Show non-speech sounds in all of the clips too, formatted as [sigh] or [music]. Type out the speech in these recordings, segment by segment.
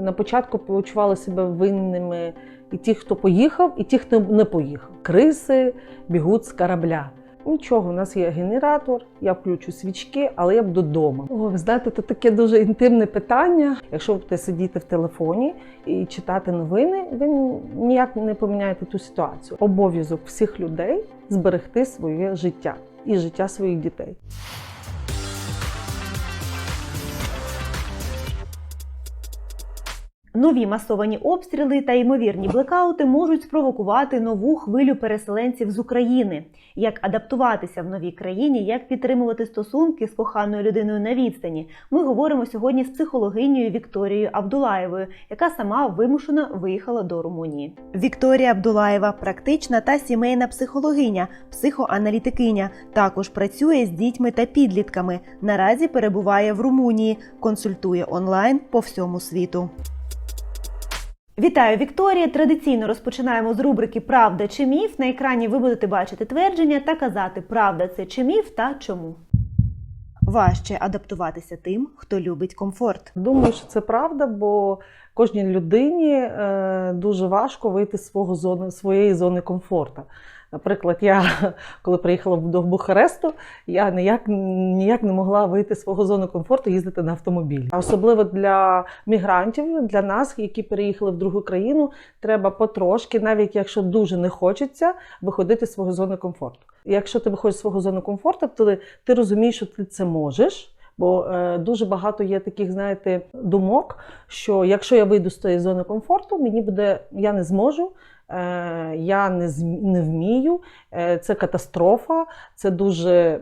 на початку почували себе винними і ті, хто поїхав, і ті, хто не поїхав. Криси бігуть з корабля. Нічого, у нас є генератор, я включу свічки, але я буду вдома. О, ви знаєте, це таке дуже інтимне питання. Якщо ви будете сидіти в телефоні і читати новини, ви ніяк не поміняєте ту ситуацію. Обов'язок всіх людей зберегти своє життя і життя своїх дітей. Нові масовані обстріли та ймовірні блекаути можуть спровокувати нову хвилю переселенців з України. Як адаптуватися в новій країні, як підтримувати стосунки з коханою людиною на відстані. Ми говоримо сьогодні з психологинею Вікторією Абдулаєвою, яка сама вимушено виїхала до Румунії. Вікторія Абдулаєва практична та сімейна психологиня, психоаналітикиня. Також працює з дітьми та підлітками. Наразі перебуває в Румунії, консультує онлайн по всьому світу. Вітаю, Вікторія! Традиційно розпочинаємо з рубрики Правда чи міф. На екрані ви будете бачити твердження та казати, правда це чи міф та чому. Важче адаптуватися тим, хто любить комфорт. Думаю, що це правда, бо кожній людині е, дуже важко вийти з свого зони, своєї зони комфорту. Наприклад, я [laughs] коли приїхала до Бухаресту, я ніяк ніяк не могла вийти з свого зони комфорту їздити на автомобілі. Особливо для мігрантів, для нас, які переїхали в другу країну, треба потрошки, навіть якщо дуже не хочеться, виходити з свого зони комфорту. Якщо ти виходиш з свого зони комфорту, то ти розумієш, що ти це можеш. Бо е, дуже багато є таких, знаєте, думок, що якщо я вийду з тієї зони комфорту, мені буде я не зможу, е, я не не вмію, е, це катастрофа, це дуже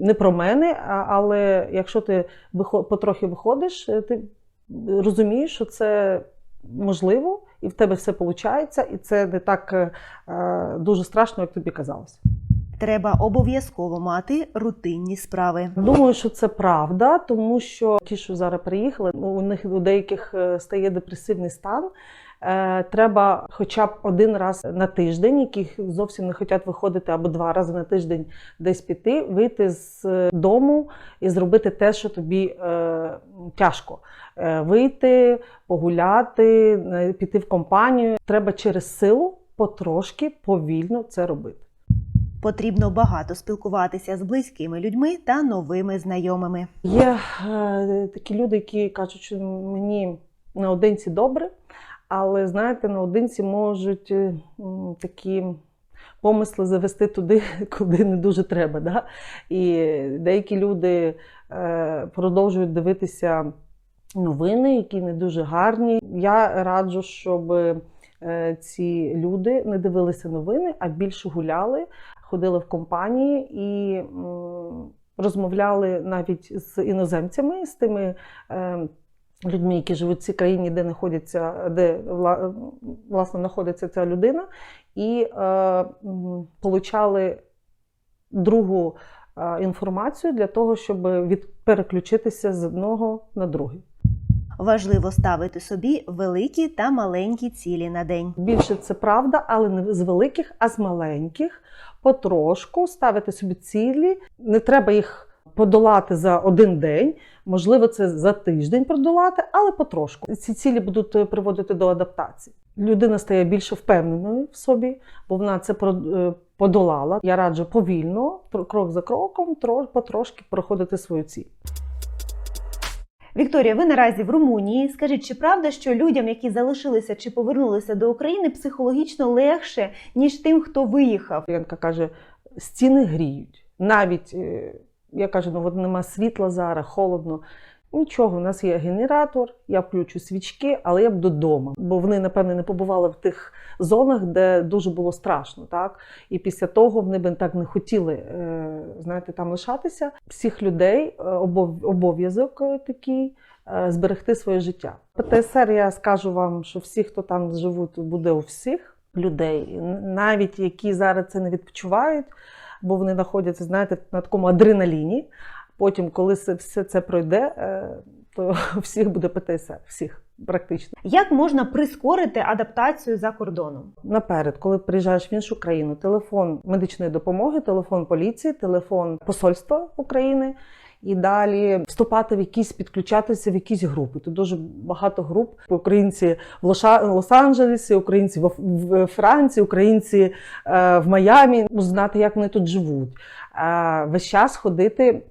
не про мене. Але якщо ти потрохи виходиш, е, ти розумієш, що це можливо, і в тебе все виходить, і це не так дуже страшно, як тобі казалось. Треба обов'язково мати рутинні справи. Думаю, що це правда, тому що ті, що зараз приїхали, у них у деяких е, стає депресивний стан. Е, треба хоча б один раз на тиждень, яких зовсім не хочуть виходити, або два рази на тиждень десь піти, вийти з дому і зробити те, що тобі е, тяжко. Е, вийти, погуляти, е, піти в компанію. Треба через силу потрошки повільно це робити. Потрібно багато спілкуватися з близькими людьми та новими знайомими. Є е, такі люди, які кажуть, що мені наодинці добре, але знаєте, наодинці можуть е, такі помисли завести туди, [laughs] куди не дуже треба. Да? І деякі люди е, продовжують дивитися новини, які не дуже гарні. Я раджу, щоб е, ці люди не дивилися новини, а більше гуляли ходили в компанії і розмовляли навіть з іноземцями, з тими е, людьми, які живуть в цій країні, де знаходяться, де власне знаходиться ця людина, і е, получали другу е, інформацію для того, щоб від переключитися з одного на другий. Важливо ставити собі великі та маленькі цілі на день. Більше це правда, але не з великих, а з маленьких. Потрошку ставити собі цілі. Не треба їх подолати за один день. Можливо, це за тиждень продолати, але потрошку. Ці цілі будуть приводити до адаптації. Людина стає більше впевненою в собі, бо вона це е, подолала. Я раджу повільно, крок за кроком, потрошки проходити свою ціль. Вікторія, ви наразі в Румунії. Скажіть, чи правда, що людям, які залишилися чи повернулися до України, психологічно легше, ніж тим, хто виїхав? Янка каже: стіни гріють. Навіть е, я кажу, ну от нема світла зараз, холодно. Нічого, у нас є генератор, я включу свічки, але я буду вдома. Бо вони, напевне, не побували в тих зонах, де дуже було страшно. так? І після того вони б так не хотіли е, знаєте, там лишатися. Всіх людей е, обов'язок е, такий зберегти своє життя. ПТСР я скажу вам, що всі, хто там живуть, буде у всіх людей, навіть які зараз це не відпочивають, бо вони знаходяться, знаєте, на такому адреналіні. Потім, коли все це пройде, е, то [laughs] всіх буде ПТСР, всіх практично. Як можна прискорити адаптацію за кордоном? Наперед, коли приїжджаєш в іншу країну, телефон медичної допомоги, телефон поліції, телефон посольства України. і далі вступати в якісь, підключатися в якісь групи. Тут дуже багато груп. Українці в Лос-Анджелесі, українці в, в Франції, українці е, в Майамі. Знати, як вони тут живуть. Е, весь час ходити.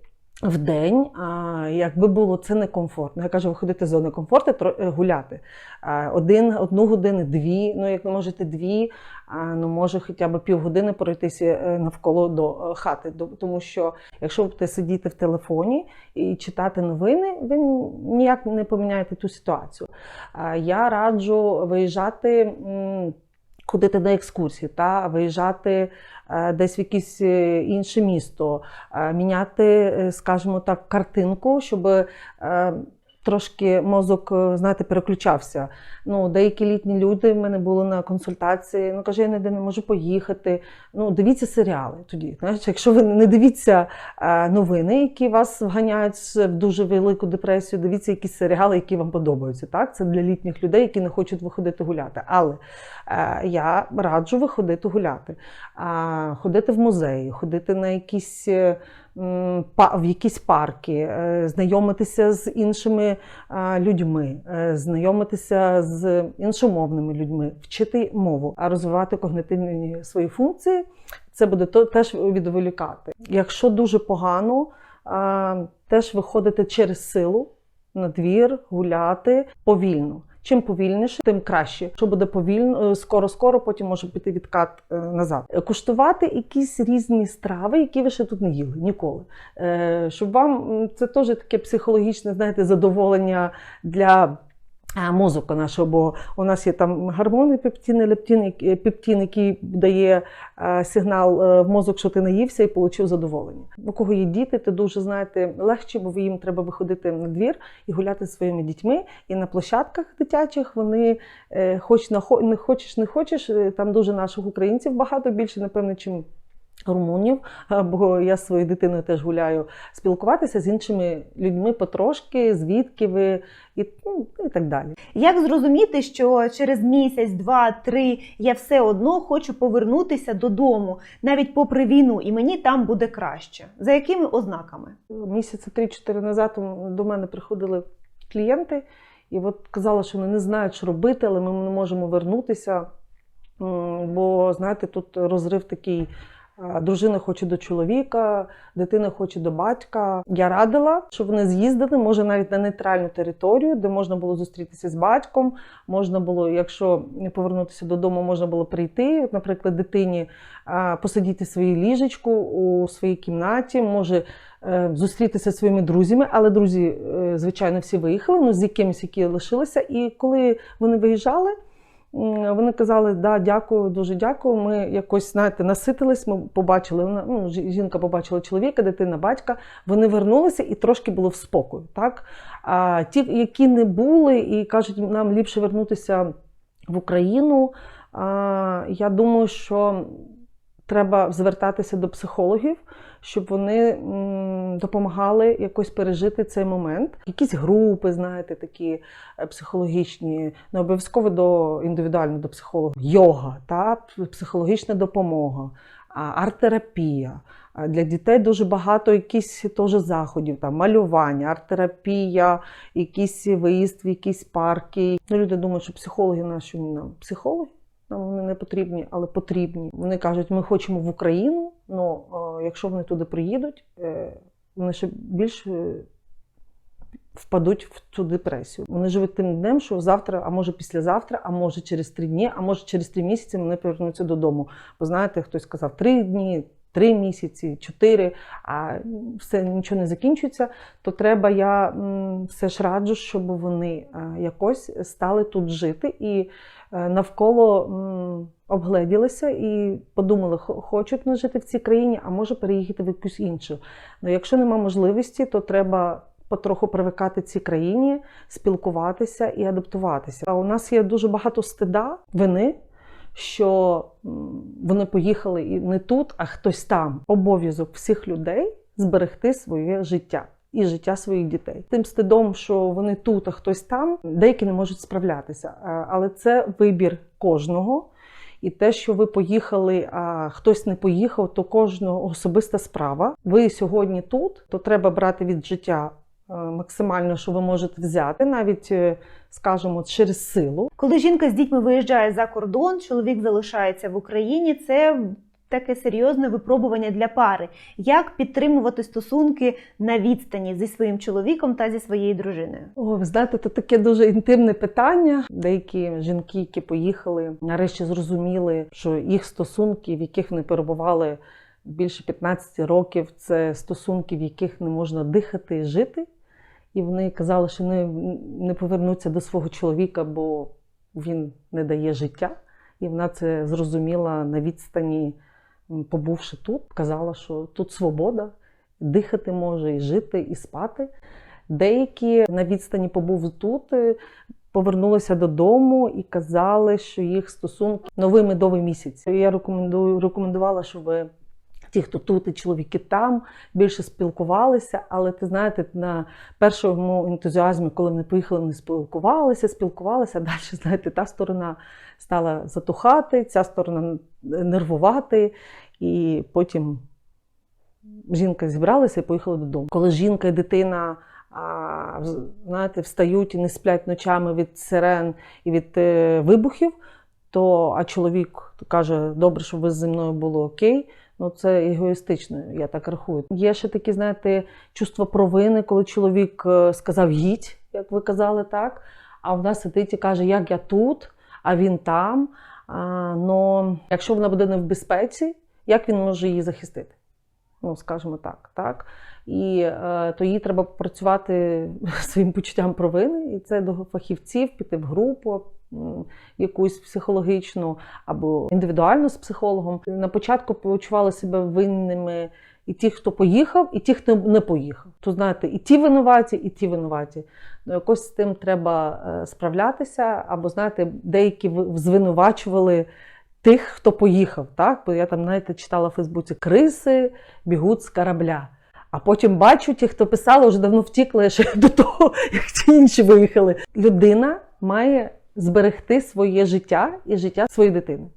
В день, а, якби було це некомфортно. Я кажу, виходити з зони комфорту, е, гуляти. Один, одну годину, дві, ну як ви можете дві, ну може хоча б півгодини пройтися е, навколо до е, хати. Тому що якщо ви будете сидіти в телефоні і читати новини, ви ніяк не поміняєте ту ситуацію. Я раджу виїжджати. Ходити на екскурсії та виїжджати е, десь в якесь е, інше місто, е, міняти, скажімо так, картинку, щоб трошки мозок, е, знаєте, переключався. Ну, деякі літні люди в мене були на консультації. Ну, каже, я ніде не можу поїхати. Ну, дивіться серіали тоді. Знаєш, якщо ви не дивіться е, новини, які вас вганяють в дуже велику депресію, дивіться якісь серіали, які вам подобаються. Так? Це для літніх людей, які не хочуть виходити гуляти. Але е, я раджу виходити гуляти, ходити в музеї, ходити на якісь. Е, В якісь парки, е, знайомитися з іншими людьми, е, знайомитися з іншомовними людьми, вчити мову, а розвивати когнитивні свої функції, це буде теж відволікати. Якщо дуже погано, теж виходити через силу на двір, гуляти повільно. Чим повільніше, тим краще. Що буде повільно, скоро-скоро, потім може піти відкат е, назад. Е, Куштувати якісь різні страви, які ви ще тут не їли ніколи. Е, Щоб вам це теж таке психологічне, знаєте, задоволення для. Е, Мозку нашого, бо у нас є там гормони пептін, і лептін, які- пептін, який дає е, сигнал е, в мозок, що ти наївся і отримав задоволення. У кого є діти, то дуже знаєте легше, бо їм треба виходити на двір і гуляти зі своїми дітьми. І на площадках дитячих вони, е, хоч на не хочеш, не хочеш, е, там дуже наших українців багато більше, напевно, чим. Румунів, а, бо я з своєю дитиною теж гуляю спілкуватися з іншими людьми потрошки, звідки ви і, ну, і так далі. Як зрозуміти, що через місяць, два, три я все одно хочу повернутися додому, навіть попри війну, і мені там буде краще? За якими ознаками? Місяці 3-4 назад до мене приходили клієнти і от казали, що вони не знають, що робити, але ми не можемо вернутися. Бо, знаєте, тут розрив такий. Дружина хоче до чоловіка, дитина хоче до батька. Я радила, щоб вони з'їздили, може навіть на нейтральну територію, де можна було зустрітися з батьком. Можна було, якщо не повернутися додому, можна було прийти. Наприклад, дитині посидіти в ліжечку у своїй кімнаті, може е, зустрітися зі своїми друзями, але друзі, е, звичайно, всі виїхали, ну з якимись, які лишилися. І коли вони виїжджали, вони казали, да, дякую, дуже дякую. Ми якось знаєте, наситились. Ми побачили вона- ну, жінка побачила чоловіка, дитина, батька. Вони вернулися і трошки було в спокою. Так? А ті, які не були і кажуть, нам ліпше вернутися в Україну. А, я думаю, що треба звертатися до психологів, щоб вони допомагали якось пережити цей момент. Якісь групи, знаєте, такі е, психологічні, не обов'язково до індивідуально до психолога. Йога, та психологічна допомога, арт-терапія. Для дітей дуже багато якісь теж заходів, там малювання, арт-терапія, якийсь виїзд в якісь парки. Ну, люди думають, що психологи наші нам психологи. Нам вони не потрібні, але потрібні. Вони кажуть, ми хочемо в Україну, але якщо вони туди приїдуть, е, вони ще більше впадуть в цю депресію. Вони живуть тим днем, що завтра, а може післязавтра, а може через три дні, а може через три місяці вони повернуться додому. Бо знаєте, хтось сказав три дні. Три місяці, чотири, а все нічого не закінчується, то треба, я все ж раджу, щоб вони е, якось стали тут жити і навколо м, обгледілися і подумали, хо- хочуть вони жити в цій країні, а може переїхати в якусь іншу. Ну, якщо нема можливості, то треба потроху привикати цій країні, спілкуватися і адаптуватися. А у нас є дуже багато стида, вини. Що вони поїхали і не тут, а хтось там. Обов'язок всіх людей зберегти своє життя і життя своїх дітей. Тим стидом, що вони тут, а хтось там, деякі не можуть справлятися. Але це вибір кожного. І те, що ви поїхали, а хтось не поїхав, то кожного особиста справа. Ви сьогодні тут, то треба брати від життя е, максимально, що ви можете взяти, навіть, е, скажімо, через силу. Коли жінка з дітьми виїжджає за кордон, чоловік залишається в Україні. Це таке серйозне випробування для пари. Як підтримувати стосунки на відстані зі своїм чоловіком та зі своєю дружиною? О, знаєте, це таке дуже інтимне питання. Деякі жінки, які поїхали, нарешті зрозуміли, що їх стосунки, в яких вони перебували більше 15 років, це стосунки, в яких не можна дихати і жити. І вони казали, що не, не повернуться до свого чоловіка, бо він не дає життя. І вона це зрозуміла на відстані, побувши тут, казала, що тут свобода, дихати може, і жити, і спати. Деякі на відстані побув тут, е, повернулися додому і казали, що їх стосунки новий медовий місяць. Я рекомендую рекомендувала, щоб ви, ті, хто тут, і чоловіки там, більше спілкувалися. Але ти знаєте, на першому ентузіазмі, коли вони поїхали, вони спілкувалися, спілкувалися. Далі, знаєте, та сторона стала затухати, ця сторона нервувати, і потім жінка зібралася і поїхала додому. Коли жінка і дитина а, знаєте, встають і не сплять ночами від сирен і від е, вибухів, то а чоловік каже, добре, щоб ви зі мною було окей. Ну, це егоїстично, я так рахую. Є ще такі, знаєте, чувство провини, коли чоловік е, сказав їдь, як ви казали, так. А вона сидить і каже, як я тут, а він там. А, якщо вона буде не в безпеці, як він може її захистити? Ну, скажімо так, так. І е, то їй треба працювати [laughs] своїм почуттям провини, і це до фахівців, піти в групу якусь психологічну або індивідуально з психологом. На початку почували себе винними і ті, хто поїхав, і ті, хто не поїхав. То знаєте, і ті винуваті, і ті винуваті. Ну, якось з тим треба е, справлятися, або знаєте, деякі звинувачували тих, хто поїхав. Так? Бо я там, знаєте, читала в Фейсбуці криси бігуть з корабля. А потім бачу, ті, хто писали, вже давно втікли ще до того, як ті інші виїхали. Людина має зберегти своє життя і життя своєї дитини.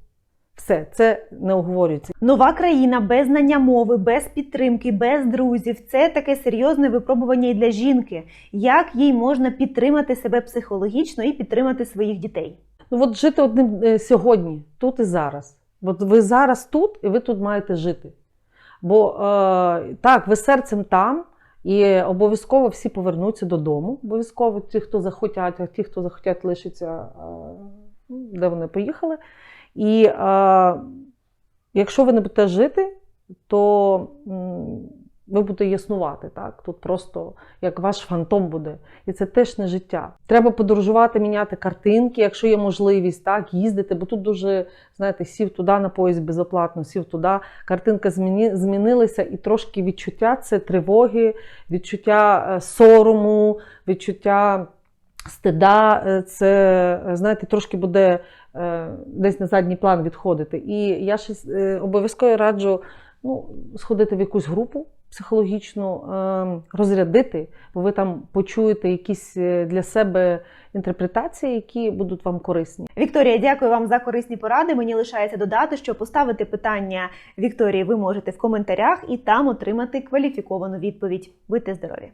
Все, це не оговорюється. Нова країна без знання мови, без підтримки, без друзів це таке серйозне випробування і для жінки. Як їй можна підтримати себе психологічно і підтримати своїх дітей? Ну от жити одним е, сьогодні, тут і зараз. От ви зараз тут, і ви тут маєте жити. Бо е, так, ви серцем там, і обов'язково всі повернуться додому. Обов'язково ті, хто захотять, а ті, хто захотять, лишаться, е, ну, де вони поїхали. І е, якщо ви не будете жити, то ви будете яснувати. Так? Тут просто як ваш фантом буде. І це теж не життя. Треба подорожувати, міняти картинки, якщо є можливість, так, їздити, бо тут дуже, знаєте, сів туди на поїзд безоплатно, сів туди. Картинка зміні, змінилася, і трошки відчуття це тривоги, відчуття е, сорому, відчуття стида. е, Це, е, знаєте, трошки буде е, десь на задній план відходити. І я ще е, обов'язково раджу ну, сходити в якусь групу психологічну, е, розрядити, бо ви там почуєте якісь е, для себе інтерпретації, які будуть вам корисні. Вікторія, дякую вам за корисні поради. Мені лишається додати, що поставити питання Вікторії ви можете в коментарях і там отримати кваліфіковану відповідь. Будьте здорові!